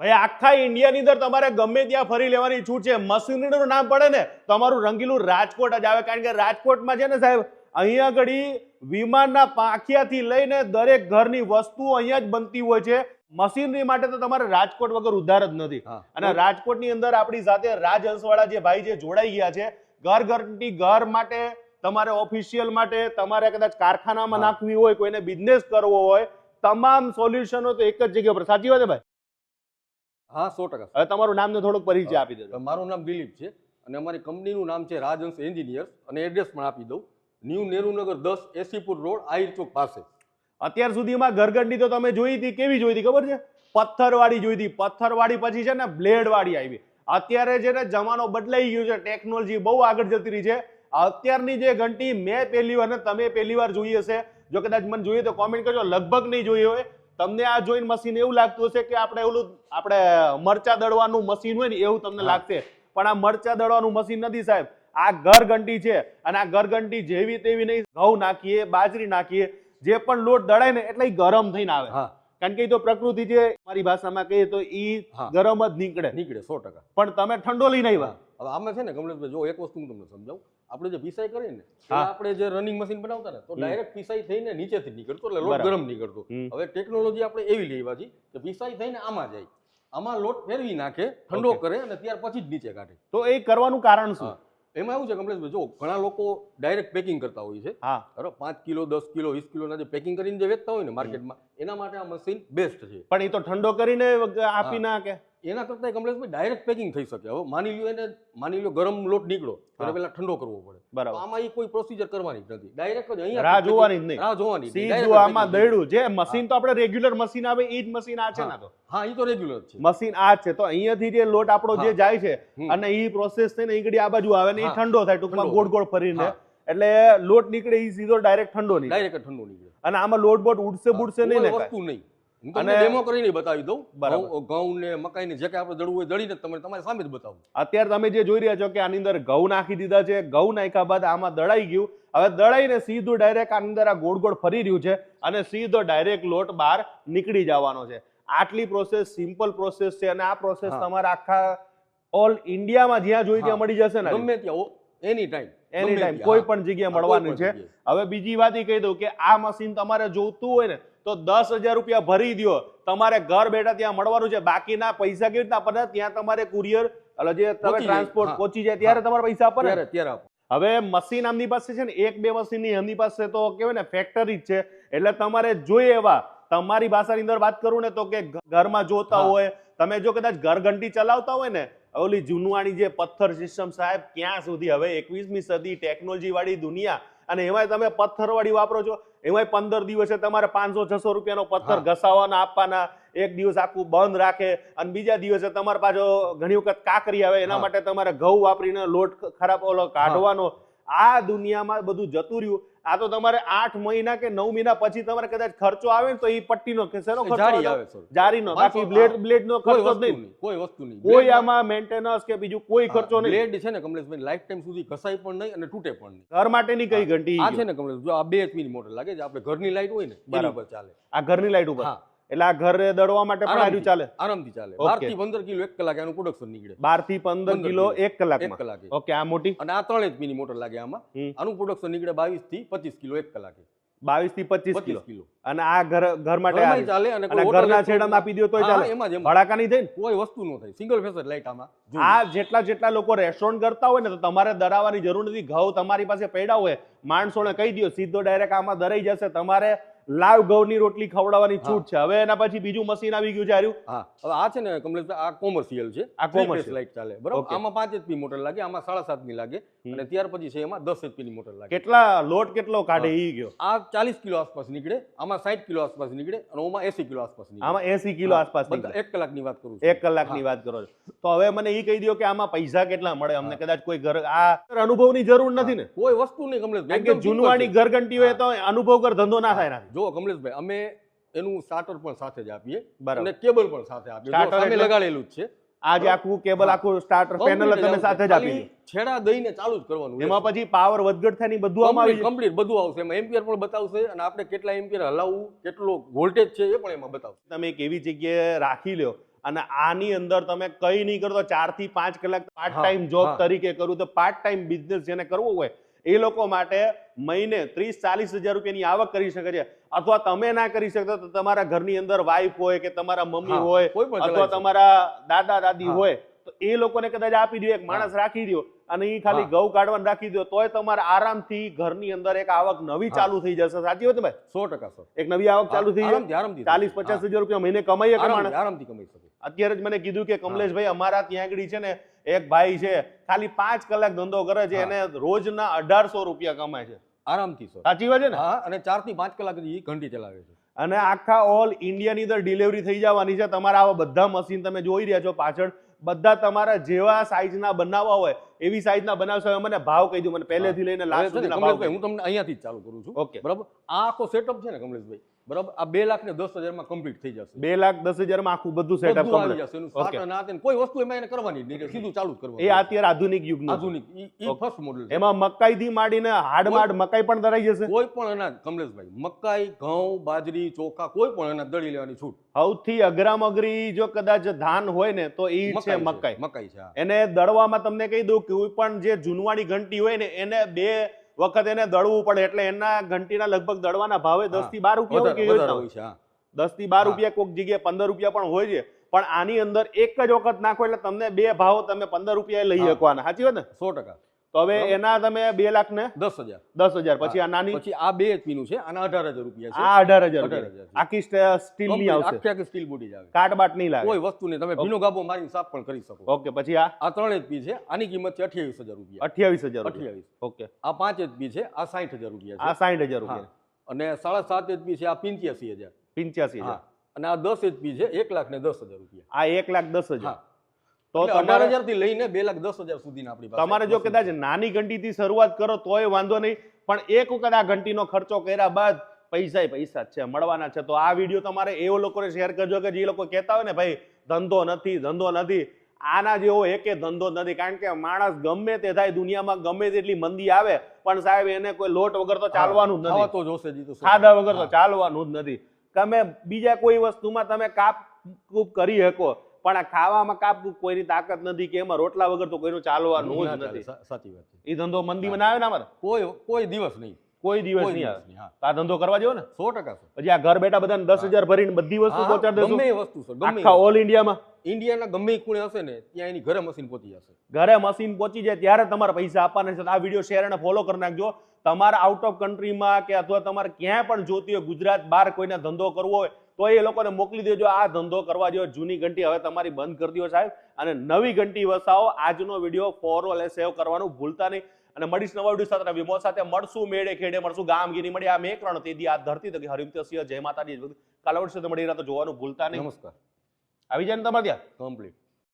ભાઈ આખા ઇન્ડિયાની અંદર તમારે ગમે ત્યાં ફરી લેવાની છૂટ છે. મશીનરીનું નામ પડે ને તમારું રંગીલું રાજકોટ જ આવે. કારણ કે રાજકોટમાં છે ને સાહેબ અહીંયા ઘડી વિમાનના પાંખિયાથી લઈને દરેક ઘરની વસ્તુઓ અહીંયા જ બનતી હોય છે. મશીનરી માટે તો તમારે રાજકોટ વગર ઉધાર જ નથી. અને રાજકોટની અંદર આપણી સાથે રાજ હંસવાળા જે ભાઈ જે જોડાઈ ગયા છે. ઘર ઘરની ઘર માટે તમારે ઓફિશિયલ માટે તમારે કદાચ કારખાનામાં નાખવી હોય કોઈને બિઝનેસ કરવો હોય તમામ સોલ્યુશનો તો એક જ જગ્યા પર. સાચી વાત છે ભાઈ? હા સો ટકા હવે તમારું નામ ને થોડોક પરિચય આપી દેજો. મારું નામ દિલીપ છે અને અમારી કંપનીનું નામ છે રાજહંસ એન્જિનિયર્સ અને એડ્રેસ પણ આપી દઉં. ન્યૂ નેરુનગર દસ એસીપુર રોડ આહિર ચોક પાસે. અત્યાર સુધીમાં ઘરગંડી તો તમે જોઈ હતી કેવી જોઈ હતી ખબર છે? પથ્થરવાળી જોઈ હતી. પથ્થરવાળી પછી છે ને બ્લેડવાળી આવી. અત્યારે છે ને જમાનો બદલાઈ ગયો છે ટેકનોલોજી બહુ આગળ જતી રહી છે. અત્યારની જે ઘંટી મેં પહેલી વાર તમે પહેલી વાર જોઈ હશે. જો કદાચ મને જોઈએ તો કોમેન્ટ કરજો. લગભગ નહીં જોઈ હોય. તમને આ જોઈને મશીન એવું લાગતું હશે કે આપણે ઓલું આપણે મરચા દળવાનું મશીન હોય ને એવું તમને લાગશે. પણ આ મરચા દળવાનું મશીન નથી સાહેબ. આ ઘરઘંટી છે અને આ ઘરઘંટી જેવી તેવી નહીં. ઘઉં નાખીએ બાજરી નાખીએ જે પણ લોટ દળાય ને એટલે ગરમ થઈને આવે. હા. કારણ કે એ તો પ્રકૃતિ છે મારી ભાષામાં કહીએ તો એ ગરમ જ નીકળે. નીકળે સો ટકા. પણ તમે ઠંડો લઈને આવ્યા. હવે આમાં છે ને કમલેશભાઈ જો એક વસ્તુ હું તમને સમજાવું. આપણે જે પીસાઈ કરીએ ને આપણે જે રનિંગ મશીન બનાવતા ને તો. ડાયરેક્ટ પીસાઈ થઈને નીચેથી નીકળતો એટલે લોટ ગરમ નીકળતો. હવે ટેકનોલોજી આપણે એવી લેવા છે કે પીસાઈ થઈને આમાં જાય. આમાં લોટ ફેરવી નાખે ઠંડો કરે અને ત્યાર પછી જ નીચે કાઢે. તો એ કરવાનું કારણ શું. એમાં એવું છે કમલેશભાઈ જો ઘણા લોકો ડાયરેક્ટ પેકિંગ કરતા હોય છે હા. બરાબર? પાંચ કિલો દસ કિલો વીસ કિલોના જે પેકિંગ કરીને જે વેચતા હોય ને માર્કેટમાં એના માટે આ મશીન બેસ્ટ છે. પણ એ તો ઠંડો કરીને આપી નાખે. એના કરતાં કમલેશભાઈ ડાયરેક્ટ પેકિંગ થઈ શકે. હવે માની લ્યો એને માની લ્યો ગરમ લોટ નીકળો એટલે પેલા ઠંડો કરવો પડે. બરાબર. આમાં એ કોઈ પ્રોસિજર કરવાની જ નથી. ડાયરેક્ટ જ અહીંયા રાહ જોવાની જ નહીં. રાહ જોવાની સીધું આમાં દયડું જે મશીન તો આપણે રેગ્યુલર મશીન આવે એ જ મશીન આ છે ને તો. હા એ તો રેગ્યુલર છે. મશીન આ છે. તો અહીંયાથી જે લોટ આપણો જે જાય છે અને એ પ્રોસેસ થઈને ઈગડી આ બાજુ આવે ને એ ઠંડો થાય ટૂંકમાં ગોળ ગોળ ફરીને. એટલે લોટ નીકળે એ સીધો ડાયરેક્ટ ઠંડો નીકળે. ડાયરેક્ટ ઠંડો નીકળે. અને આમાં લોટ બોટ ઉડશે બુડશે નહીં ને વસ્તુ નહીં. અને- ડેમો કરીને બતાવી દઉં. બરાબર. ઘઉં- ને મકાઈ ને જે કાંઈ આપણે દળવું હોય દળીને તમે તમારી સામે જ બતાવું. અત્યારે તમે જે જોઈ રહ્યા છો કે આની અંદર ઘઉં નાખી દીધા છે ઘઉં નાખ્યા બાદ આમાં દળાઈ ગયું. હવે દળાઈને સીધું ડાયરેક્ટ આની અંદર આ ગોળ ગોળ ફરી રહ્યું છે અને સીધો ડાયરેક્ટ લોટ બહાર નીકળી જવાનો છે. આટલી પ્રોસેસ સિમ્પલ પ્રોસેસ છે અને આ પ્રોસેસ. તમારા આખા ઓલ ઇન્ડિયામાં જ્યાં જોઈ ત્યાં મળી જશે ને ગમે ત્યાં એની ટાઈમ એની ટાઈમ કોઈ પણ જગ્યાએ મળવાની છે. હવે બીજી વાત એ કહી દઉં કે આ મશીન તમારે જોતું હોય ને તો દસ હજાર રૂપિયા ભરી દ્યો. તમારે ઘર બેઠા ત્યાં મળવાનું છે. બાકીના પૈસા કેવી રીતના આપવાના? ત્યાં તમારે કુરિયર એટલે જે તમે ટ્રાન્સપોર્ટ પહોંચી જાય ત્યારે તમારે પૈસા આપવાના? ને? ત્યારે આપો. હવે મશીન આમની પાસે છે ને એક બે મશીનની એમની પાસે તો કેવાય ને ફેક્ટરી જ છે. એટલે તમારે જોઈએ એવા. તમારી ભાષાની અંદર વાત કરું ને તો કે ઘરમાં જોતા હોય તમે જો કદાચ ઘર ઘંટી ચલાવતા હોય ને ઓલી જૂનવાણી જે પથ્થર સિસ્ટમ સાહેબ ક્યાં સુધી? હવે એકવીસમી સદી ટેકનોલોજી વાળી દુનિયા અને એમાંય તમે પથ્થરવાળી વાપરો છો એમાંય પંદર દિવસે તમારે પાંચસો છસો રૂપિયાનો પથ્થર ઘસાવાના આપવાના એક દિવસ આખું બંધ રાખે અને બીજા દિવસે તમારે પાછો ઘણી વખત કાકરી આવે એના માટે તમારે ઘઉં વાપરીને લોટ ખરાબ ઓલો કાઢવાનો આ દુનિયામાં બધું જતું રહ્યું. આ તો તમારે આઠ મહિના કે નવ મહિના પછી તમારે કદાચ ખર્ચો આવે ને તો એ પટ્ટીનો શેનો ખર્ચો આવે? જારીનો બાકી બ્લેડ બ્લેડ નો કોઈ ખર્ચો જ નહીં. નહીં કોઈ વસ્તુ નહીં. કોઈ આમાં મેન્ટેનન્સ કે બીજું કોઈ ખર્ચો નહીં. બ્લેડ છે ને કમલેશભાઈ લાઈફ ટાઈમ સુધી ઘસાય પણ નહીં અને તૂટે પણ નહીં. ઘર માટેની કઈ ઘંટી આ છે ને કમલેશ જો આ બે એચપી ની મોટર લાગે છે આપણે ઘરની લાઈટ હોય ને બરાબર. ચાલે. આ ઘરની લાઈટ ઉપર? હા. એટલે આ ઘરે દળવા માટે પણ આર્યું ચાલે. આરામથી ચાલે. બારથી પંદર કિલો એક કલાક એનું પ્રોડક્શન નીકળે. બારથી પંદર 15 કિલો. એક કલાક એક કલાકમાં કલાકે. ઓકે આ મોટી? અને આ ત્રણ જ મિની મોટર લાગે આમાં. આનું પ્રોડક્શન નીકળે બાવીસથી પચીસ કિલો એક કલાકે. બાવીસથી પચીસ કિલો. અને આ ઘર ઘર માટે આ ચાલે અને ઘરના છેડામાં આપી દો તોય ચાલે. એમાં ભડાકા નહીં થાય કોઈ વસ્તુ ન થાય. સિંગલ ફેસ લાઈટ આમાં આ જેટલા જેટલા લોકો રેસ્ટોરન્ટ કરતા હોય ને તો તમારે દરાવવાની જરૂર નથી. ઘઉં તમારી પાસે પડ્યા હોય માણસોને કહી દો સીધો ડાયરેક્ટ આમાં દરાઈ જશે. તમારે લાવ ઘઉંની રોટલી ખવડાવવાની છૂટ છે. હવે એના પછી બીજું મશીન આવી ગયું છે આર્યું? હા. હવે આ છે ને કમલેશ આ કોમર્શિયલ છે. આ કોમર્શિયલ. લાઈટ ચાલે. બરાબર? આમાં પાંચ એચપી મોટર લાગે આમાં સાડા સાતની લાગે અને ત્યાર પછી છે એમાં દસ એચપી ની મોટર લાગે. કેટલા લોટ કેટલો કાઢે એ ઈ ગયો? આ ચાલીસ કિલો આસપાસ નીકળે આમાં સાઠ કિલો આસપાસ નીકળે અને ઓમાં એસી કિલો આસપાસ નીકળે. આમાં એસી કિલો આસપાસ નીકળે. એક કલાકની વાત કરું છું. એક કલાકની વાત કરો છો. તો હવે મને ઈ કહી દો કે આમાં પૈસા કેટલા મળે? અમને કદાચ કોઈ ઘર આ અનુભવની જરૂર નથી ને. કોઈ વસ્તુ નહીં કમલેશ જૂનવાણી ઘરઘંટી હોય તો અનુભવ કર ધંધો ના થાય. જો કમલેશભાઈ અમે એનું સ્ટાર્ટર પણ સાથે જ આપીએ બરાબર. અને કેબલ પણ સાથે આપીએ. સામે લગાડેલું જ છે. આજે આખું કેબલ આખું સ્ટાર્ટર પેનલ તમે સાથે જ આપી છેડા દઈને ચાલુ જ કરવાનું એમાં પછી પાવર વધઘટ થાય ને બધું આમાં આવી. કમ્પ્લીટ બધું આવશે. એમાં એમ્પિયર પણ બતાવશે અને આપણે કેટલા એમ્પિયર હલાવવું કેટલો વોલ્ટેજ છે એ પણ એમાં બતાવશે. તમે એક એવી જગ્યાએ રાખી લ્યો અને આની અંદર તમે કઈ નહીં કરો તો ચારથી પાંચ કલાક પાર્ટ ટાઈમ જોબ તરીકે કરું તો પાર્ટ ટાઈમ બિઝનેસ જેને કરવો હોય એ લોકો માટે મહિને ત્રીસ ચાલીસ હજાર રૂપિયાની આવક કરી શકે છે. અથવા તમે ના કરી શકતા તો તમારા ઘરની અંદર વાઈફ હોય કે તમારા મમ્મી હોય કોઈ પણ અથવા તમારા દાદા દાદી હોય તો એ લોકોને કદાચ આપી દો એક માણસ રાખી દો અને એ ખાલી. ઘઉં કાઢવાનું રાખી દો તોય તમારે આરામથી ઘરની અંદર એક આવક નવી ચાલુ થઈ જશે. સાચી વાત ભાઈ? સો ટકા એક નવી આવક ચાલુ થઈ જાય ચાલીસ પચાસ હજાર રૂપિયા મહિને કમાઈએ આરામથી કમાઈ શકે. અત્યારે જ મને કીધું કે કમલેશભાઈ અમારા ત્યાં આગળ છે ને એક ભાઈ છે ખાલી પાંચ કલાક ધંધો કરે છે એને રોજના અઢારસો રૂપિયા કમાય છે. આરામથી સર. સાચી વાત છે ને? હા અને ચારથી પાંચ કલાક સુધી ઘંટી ચલાવે છે. અને આખા ઓલ ઇન્ડિયાની અંદર ડિલિવરી થઈ જવાની છે. તમારા આવા બધા મશીન તમે જોઈ રહ્યા છો પાછળ. બધા તમારા જેવા સાઈઝના બનાવવા હોય એવી સાઈઝના બનાવશો મને ભાવ કહી દઉં મને પહેલેથી લઈને લાસ્ટ કમલેશભાઈ હું તમને અહીંયાથી જ ચાલુ કરું છું. ઓકે. બરાબર? આ આખો સેટઅપ છે ને કમલેશભાઈ? બરાબર? આ બે લાખ ને દસ હજારમાં કમ્પ્લીટ થઈ જશે. બે લાખ દસ હજારમાં આખું બધું સેટઅપ આવી જશે. એનું Okay. ના આ કોઈ વસ્તુ એમાં એને કરવાની નહીં સીધું ચાલુ જ કરવાનું. એ અત્યારે આધુનિક યુગનું આધુનિક. ઈ ઈ ફર્સ્ટ મોડેલ એમાં મકાઈ થી માંડીને હાડ માડ મકાઈ પણ ધરાઈ જશે? કોઈ પણ અનાજ કમલેશભાઈ મકાઈ ઘઉં બાજરી ચોખા કોઈ પણ અનાજ દળી લેવાની છૂટ. સૌથી અઘરામ અઘરી જો કદાચ ધાન હોય ને તો એ છે મકાઈ મકાઈ. છે એને દળવામાં તમને કહી દઉં કોઈ પણ જે જૂનવાણી ઘંટી હોય ને એને બે વખત એને દળવું પડે એટલે એના ઘંટીના લગભગ દળવાના ભાવે દસથી બાર રૂપિયા હોય છે દસથી બાર રૂપિયા કોઈક જગ્યાએ પંદર રૂપિયા પણ હોય છે. પણ આની અંદર એક જ વખત નાખો એટલે તમને બે ભાવ તમે પંદર રૂપિયા લઈ. શકવાના. સાચી વાત ને? સો ટકા. તો હવે એના તમે બે લાખ ને દસ હજાર. દસ હજાર. પછી આ નાની પછી આ બે એચપી નું છે આના અઢાર હજાર રૂપિયા છે. આ અઢાર હજાર. આખી સ્ટીલની આવશે. આખી આખી સ્ટીલ બોડી જ આવે. કાટ બાટ નહીં લાગે. કોઈ વસ્તુ નહીં તમે ભીનો ગાબો મારીને સાફ પણ કરી શકો. ઓકે પછી આ? આ ત્રણ એચપી છે. આની કિંમત છે અઠ્યાવીસ હજાર રૂપિયા. અઠ્યાવીસ હજાર અઠ્યાવીસ. ઓકે. આ પાંચ એચપી છે. આ સાઠ હજાર રૂપિયા આ સાઠ હજાર રૂપિયા. અને સાડા સાત એચપી છે. આ પિંચ્યાસી હજાર. પિંચ્યાસી હજાર. અને આ દસ એચપી છે. એક લાખ ને દસ હજાર રૂપિયા. આ એક લાખ દસ હજાર. તો તમારે હજારથી લઈને બે લાખ દસ હજાર સુધી આપણી તમારે જો કદાચ નાની ઘંટીથી શરૂઆત કરો તોય વાંધો નહીં પણ એક વખત આ ઘંટીનો ખર્ચો કર્યા બાદ પૈસા પૈસા છે મળવાના છે. તો આ વીડિયો તમારે એવો લોકોને શેર કરજો કે જે લોકો કહેતા હોય ને ભાઈ ધંધો નથી ધંધો નથી. આના જેવો એકે ધંધો નથી કારણ કે માણસ ગમે તે થાય દુનિયામાં ગમે તેટલી મંદી આવે પણ સાહેબ એને કોઈ લોટ વગર તો ચાલવાનું જ નથી. જોશે ખાધા વગર તો ચાલવાનું જ નથી. તમે બીજા કોઈ વસ્તુમાં તમે કાપ કૂપ કરી શકો પણ આ ખાવામાં કાપ કૂપ કોઈની તાકાત નથી કે એમાં રોટલા વગર તો કોઈનું ચાલવાનું જ નથી. સાચી વાત છે. એ ધંધો મંદીમાં ના આવે ને અમારે? કોઈ કોઈ દિવસ નહીં. કોઈ દિવસ નહીં આવે. આ ધંધો કરવા જેવો ને? સો ટકા પછી આ ઘર બેઠા બધાને દસ હજાર ભરીને બધી વસ્તુ પહોંચાડી ગમે વસ્તુ સર આખા ઓલ ઇન્ડિયામાં? ઇન્ડિયાના ગમે ખૂણે હશે ને ત્યાં એની ઘરે મશીન પહોંચી જશે. ઘરે મશીન પહોંચી જાય ત્યારે તમારે પૈસા આપવાના છે. આ વીડિયો શેર અને ફોલો કરી નાખજો. તમારા આઉટ ઓફ કન્ટ્રીમાં કે અથવા તમારે ક્યાંય પણ જોતી હોય ગુજરાત બહાર કોઈને ધંધો કરવો હોય તો એ લોકોને મોકલી દેજો આ ધંધો કરવા જેવો જૂની ઘંટી હવે તમારી બંધ કરી દો સાહેબ. અને નવી ઘંટી વસાવો આજનો વીડિયો ફોરો એટલે સેવ કરવાનું ભૂલતા નહીં. અને મળીશ નવા વીડિયો સાથે વિમો સાથે મળશું મેળે ખેડે મળશું ગામગીરી મળી. આ મેકરણ તેથી આ ધરતી તકી હરિમતસિંહ જય માતાજી. કાલાવડ વર્ષે મળી રહ્યા તો જોવાનું ભૂલતા નહીં. નમસ્કાર. આવી જાય ને તમારે ત્યાં? કમ્પ્લીટ